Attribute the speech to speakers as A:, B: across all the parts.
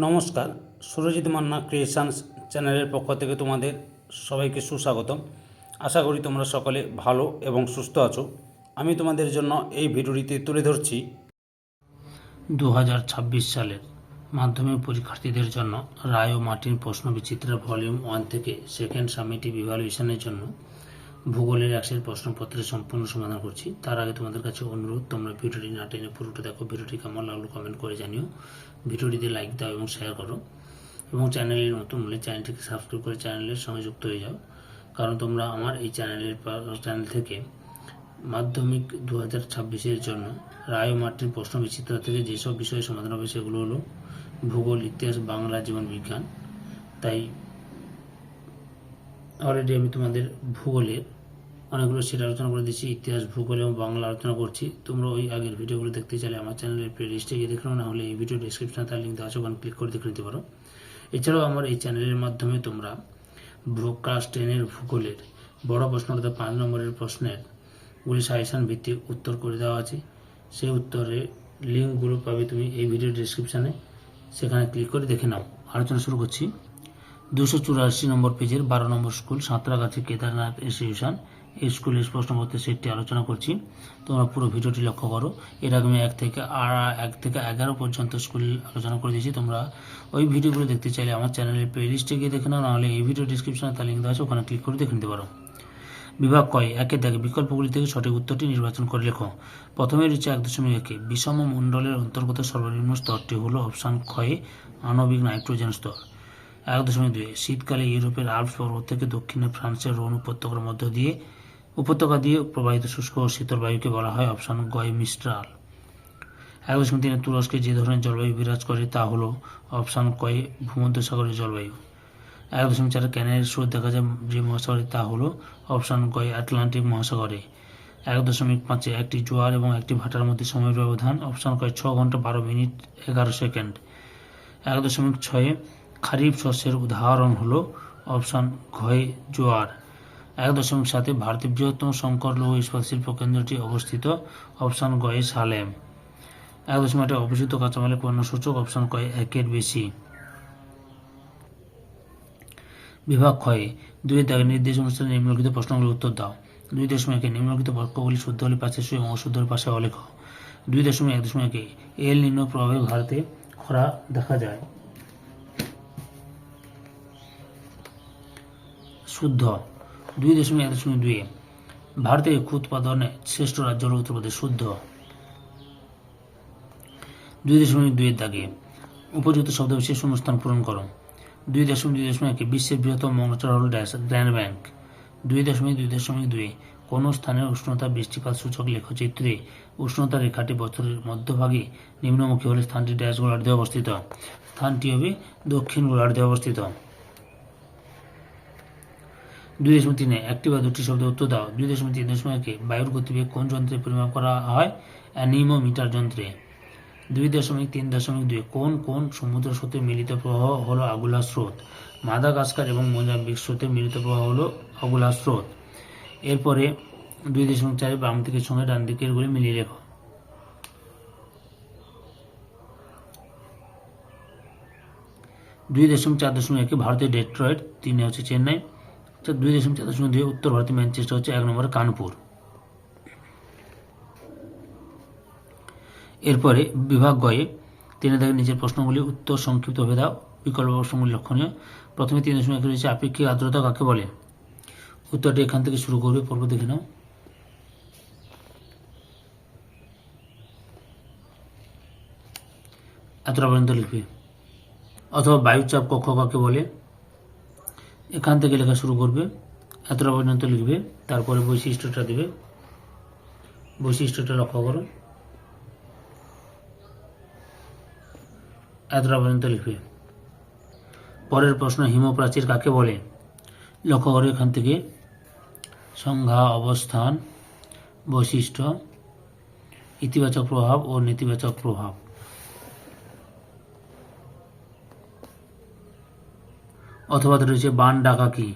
A: নমস্কার, সুরজিৎ মান্না ক্রিয়েশনস চ্যানেলের পক্ষ থেকে তোমাদের সবাইকে সুস্বাগতম। আশা করি তোমরা সকলে ভালো এবং সুস্থ আছো। আমি তোমাদের জন্য এই ভিডিওটিতে তুলে ধরছি দু হাজার ছাব্বিশ সালের মাধ্যমিক পরীক্ষার্থীদের জন্য রায় ও Martin Prashna Bichitra volume one থেকে সেকেন্ড সামিটিভ ইভ্যালুয়েশনের জন্য ভূগোলের একশের প্রশ্নপত্রের সম্পূর্ণ সমাধান করছি। তার আগে তোমাদের কাছে অনুরোধ, তোমরা ভিডিওটি না টেনে পুরোটা দেখো, ভিডিওটি কেমন লাগল কমেন্ট করে জানিও। ভিডিওটিতে লাইক দাও এবং শেয়ার করো। এবং চ্যানেলে নতুন হলে চ্যানেলটিকে সাবস্ক্রাইব করে চ্যানেলের সঙ্গে যুক্ত হয়ে যাও। কারণ তোমরা আমার এই চ্যানেলের চ্যানেল থেকে মাধ্যমিক দু হাজার ছাব্বিশের জন্য রায় মার্টিন প্রশ্ন বিচিত্রা থেকে যেসব বিষয়ে সমাধান হবে সেগুলো হলো ভূগোল, ইতিহাস, বাংলা, জীবন বিজ্ঞান। তাই অলরেডি আমি তোমাদের ভূগোলের অনেকগুলো সেট আলোচনা করে দিচ্ছি ইতিহাস, ভূগোল এবং বাংলা আলোচনা করছি। তোমরা ওই আগের ভিডিওগুলো দেখতে চাইলে আমার চ্যানেলের প্লে লিস্টে গিয়ে দেখে না হলে এই ভিডিও ডিসক্রিপশনে তার লিঙ্ক দেওয়া আছে ক্লিক করে দেখে নিতে পারো। এছাড়াও আমার এই চ্যানেলের মাধ্যমে তোমরা ক্লাস টেনের ভূগোলের বড় প্রশ্ন অর্থাৎ পাঁচ নম্বরের প্রশ্নের গুলি সাজেশন ভিত্তিক উত্তর করে দেওয়া আছে। সেই উত্তরের লিঙ্কগুলো পাবে তুমি এই ভিডিও ডিসক্রিপশানে সেখানে ক্লিক করে দেখে নাও। আলোচনা শুরু করছি। দুশো চুরাশি নম্বর পেজের বারো নম্বর স্কুল, সাঁতরাগাছি কেদারনাথ ইনস্টিটিউশন এই স্কুলের প্রশ্নপত্রের সেটটি আলোচনা করছি। তোমরা পুরো ভিডিওটি লক্ষ্য করো। এর আগে আমি এক থেকে আর এক থেকে এগারো পর্যন্ত স্কুল আলোচনা করে দিয়েছি। তোমরা ওই ভিডিওগুলো দেখতে চাইলে আমার চ্যানেলের প্লে লিস্টে গিয়ে দেখে নাও। নাহলে এই ভিডিও ডিসক্রিপশনে তার লিঙ্ক দেওয়া আছে। ওখানে ক্লিক করে দেখে নিতে পারো। বিভাগ কয়? একে দাগে বিকল্পগুলি থেকে সঠিক উত্তরটি নির্বাচন করে লেখো। প্রথমে রয়েছে এক দশমিক একে। বিষম মণ্ডলের অন্তর্গত সর্বনিম্ন স্তরটি হলো অপশান ক্ষয়ে আণবিক নাইট্রোজেন স্তর। এক দশমিক দুই, শীতকালে ইউরোপের আল্পস পর্বত থেকে দক্ষিণে ফ্রান্সের রোন উপত্যকার মধ্য দিয়ে, উপত্যকা দিয়ে প্রবাহিত শুষ্ক ও শীতল বায়ুকে বলা হয় অপশান গয় মিস্ট্রাল এক দশমিক তিনে, তুরস্কে যে ধরনের জলবায়ু বিরাজ করে তা হলো অপশান কয়ে ভূমধ্যসাগরের জলবায়ু। এক দশমিক চারে ক্যানের স্রোত দেখা যায় যে মহাসাগরে, তা হলো অপশান কয় আটলান্টিক মহাসাগরে। এক দশমিক পাঁচে, একটি জোয়ার এবং একটি ভাটার মধ্যে সময় ব্যবধান, অপশান কয় ছ ঘণ্টা বারো মিনিট এগারো সেকেন্ড। এক দশমিক ছয়ে খারিফ শস্যের উদাহরণ হলো অপশান ঘয়ে জোয়ার। এক দশমিক সাথে ভারতের বৃহত্তম শঙ্কর লৌহ ইস্পাত শিল্প কেন্দ্রটি অবস্থিত, অপশান গয়ে সালেম। এক দশমিক আটে অপেক্ষিত কাঁচামালের পণ্য সূচক অপশান কয় একের বেশি। বিভাগ ক্ষয়ে দুই দাগে নির্দেশ অনুষ্ঠানে নিম্নলিখিত প্রশ্নগুলির উত্তর দাও। দুই দশমিক নিম্নলিখিত বাক্যগুলি শুদ্ধ হলে পাশে শুয়ে অশুদ্ধ হলে পাশে অলেখ। দুই দশমিক এক দশমিক এল নিম্ন প্রভাবে ভারতে খরা দেখা যায়। শুদ্ধ দুই দশমিক এক দশমিক দুই ভারতের উৎপাদনে শ্রেষ্ঠ রাজ্য হল উত্তরপ্রদেশ শুদ্ধ দুই দশমিক দুইয়ের দাগে উপযুক্ত শব্দ বিশেষ শূন্যস্থান পূরণ করো। দুই দশমিক দুই দশমিক একে বিশ্বের বৃহত্তম মঙ্গলচর হল গ্র্যান্ড ব্যাংক। দুই দশমিক দুই দশমিক দুই কোন স্থানের উষ্ণতা বৃষ্টিপাত সূচক লেখচিত্রে উষ্ণতা রেখাটি বছরের মধ্যভাগে নিম্নমুখী হলে স্থানটি ড্যাশ গোলার্ধে অবস্থিত। স্থানটি হবে দক্ষিণ গোলার্ধে অবস্থিত। দুই দশমিক তিনে একটি বা দুটি শব্দ উত্তর দাও। দুই দশমিক তিন দশমিক বায়ুর গতিবেগ কোন যন্ত্রে পরিমাপ করা হয়? অ্যানিমোমিটার যন্ত্রে। দুই দশমিক তিন দশমিক দুই কোন কোন সমুদ্র স্রোতে মিলিত প্রবাহ হলো আগুলা স্রোত? মাদাগাস্কার এবং মোজাম্বিক স্রোতে মিলিত প্রবাহ হলো আগুলা স্রোত। এরপরে দুই দশমিক চারে বাম দিকের সঙ্গে ডান দিকের গুলি মিলিয়ে লেখো। দুই দশমিক চার দশমিক একে ভারতের ডেট্রয়েট তিনে হচ্ছে চেন্নাই। দুই দশমিক চার দশমিক দুই উত্তর ভারতের ম্যানচেস্টার হচ্ছে এক নম্বরে কানপুর। এরপরে বিভাগ গয়ে তিনে দাগের নিচের প্রশ্নগুলি উত্তর সংক্ষিপ্তভাবে দাও বিকল্প প্রশ্নগুলি লক্ষণীয়। প্রথমে তিন দশমিক একে রয়েছে আপেক্ষিক আর্দ্রতা কাকে বলে? উত্তরটি এখান থেকে শুরু করবে, পর্ব দেখে নাও। এতটা পর্যন্ত লিখবে। অথবা বায়ুচাপ কক্ষ কাকে বলে? এখান থেকে লেখা শুরু করবে, এতটা পর্যন্ত লিখবে, তারপরে বৈশিষ্ট্যটা দেবে। বৈশিষ্ট্যটা লক্ষ্য করো। এতটা পর্যন্ত লিখবে। পরের প্রশ্ন, হিমপ্রাচীর কাকে বলে? লক্ষ্য করো এখান থেকে। সংজ্ঞা, অবস্থান, বৈশিষ্ট্য, ইতিবাচক প্রভাব ও নেতিবাচক প্রভাব। অথবা রয়েছে বান ডাকা কি?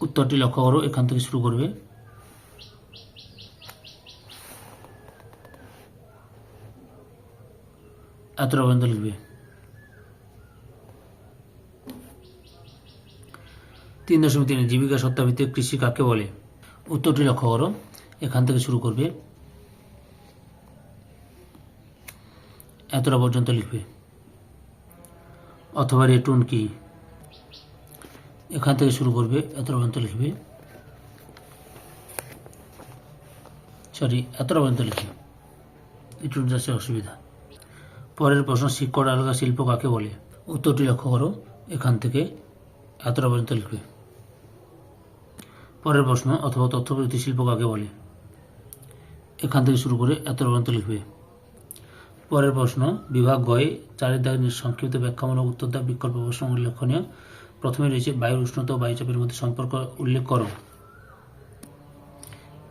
A: উত্তরটি লক্ষ্য করো, এখান থেকে শুরু করবে। এত পর্যন্ত লিখবে। তিন দশমিক তিন, জীবিকা সত্তাভিত্তিক কৃষি কাকে বলে? উত্তরটি লক্ষ্য করো, এখান থেকে শুরু করবে। এতটা পর্যন্ত লিখবে। অথবা রেটুন কি? এখান থেকে শুরু করবে এতটা পর্যন্ত লিখবে। সরি এতটা পর্যন্ত লিখবে। একটু যাচ্ছে অসুবিধা। পরের প্রশ্ন, শিক্ষক আলগা শিল্প কাকে বলে? উত্তরটি লক্ষ্য করো, এখান থেকে এতটা পর্যন্ত লিখবে। পরের প্রশ্ন, অথবা তথ্য প্রযুক্তি শিল্প কাকে বলে? এখান থেকে শুরু করে এত পর্যন্ত লিখবে। পরের প্রশ্ন, বিভাগ গয়ে চারের দাগের সংক্ষিপ্ত ব্যাখ্যামূলক উত্তর দেওয়া বিকল্প প্রশ্ন উল্লেখনীয় প্রথমে রয়েছে বায়ুর উষ্ণতা ও বায়ুচাপের মধ্যে সম্পর্ক উল্লেখ করো।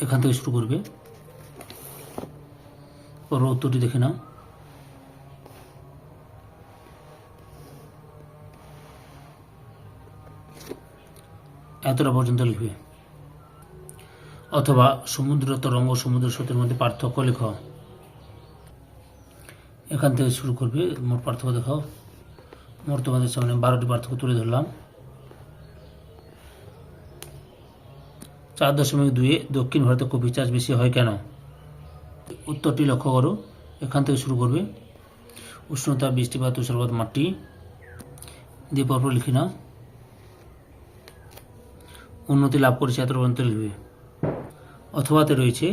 A: এখান থেকে শুরু করবে। পর উত্তরটি দেখে নাও। এতটা পর্যন্ত লিখবে। অথবা সমুদ্র তরঙ্গ সমুদ্র স্রোতের মধ্যে পার্থক্য লেখ। এখান থেকে শুরু করবে। মোট পার্থক্য দেখাও। মোট সামনে বারোটি পার্থক্য তুলে ধরলাম। চার দশমিক দুয়ে দক্ষিণ ভারতে কফি চাষ বেশি হয় কেন? উত্তরটি লক্ষ্য করো। এখান থেকে শুরু করবে। উষ্ণতা, বৃষ্টিপাত, তুষারপাত, মাটি। দিয়ে পরপর লিখি না উন্নতি লাভ করেছে এত পর্যন্ত লিখবে। অথবাতে রয়েছে,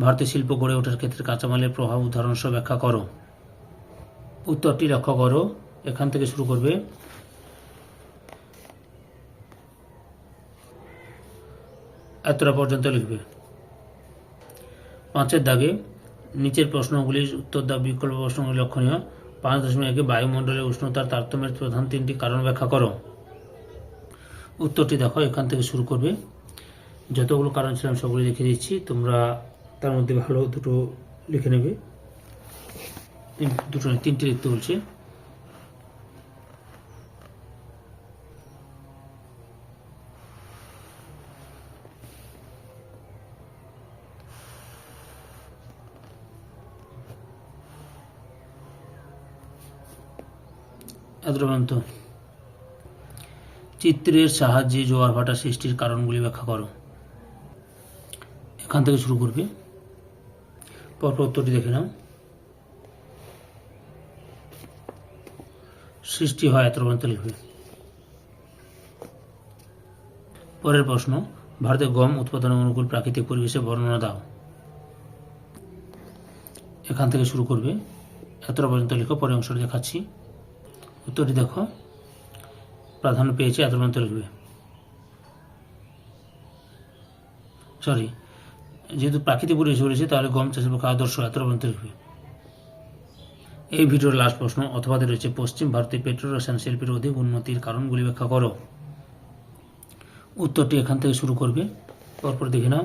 A: ভারতের শিল্প গড়ে ওঠার ক্ষেত্রে কাঁচামালের প্রভাব উদাহরণ সহ ব্যাখ্যা করো। উত্তরটি লক্ষ্য করো। এখান থেকে শুরু করবে। এতটা পর্যন্ত লিখবে। পাঁচের দাগে নিচের প্রশ্নগুলির উত্তর দাও বিকল্প প্রশ্নগুলি লক্ষণীয়। পাঁচ দশমিক একে বায়ুমণ্ডলের উষ্ণতার তারতম্যের প্রধান তিনটি কারণ ব্যাখ্যা করো। উত্তরটি দেখো, এখান থেকে শুরু করবে। যতগুলো কারণ ছিল আমি সবগুলি লিখে দিচ্ছি। তোমরা তার মধ্যে ভালো দুটো লিখে নেবে। দুটো তিনটে লিখতে বলছে। পর্যন্ত চিত্রের সাহায্যে জোয়ার ভাটা সৃষ্টির কারণগুলি ব্যাখ্যা করো। এখান থেকে শুরু করবে। পরপর উত্তরটি দেখে নাও। সৃষ্টি হয় পর্যন্ত লিখবে পরের প্রশ্ন, ভারতে গম উৎপাদনের অনুকূল প্রাকৃতিক পরিবেশে বর্ণনা দাও। এখান থেকে শুরু করবে। এতটা পর্যন্ত লিখো পরে অংশটি দেখাচ্ছি। উত্তরটি দেখো। প্রাধান্য পেয়েছে এত পর্যন্ত লিখবে সরি যেহেতু প্রাকৃতিক পরিবেশ বলেছে তাহলে গম চাষের পক্ষে আদর্শ এত পর্যন্ত লিখবে এই ভিডিওর লাস্ট প্রশ্ন, অথবা রয়েছে পশ্চিম ভারতে পেট্রো রসায়ন শিল্পের অধিক উন্নতির কারণগুলি ব্যাখ্যা করো। উত্তরটি এখান থেকে শুরু করবে। পরপর দেখে নাও।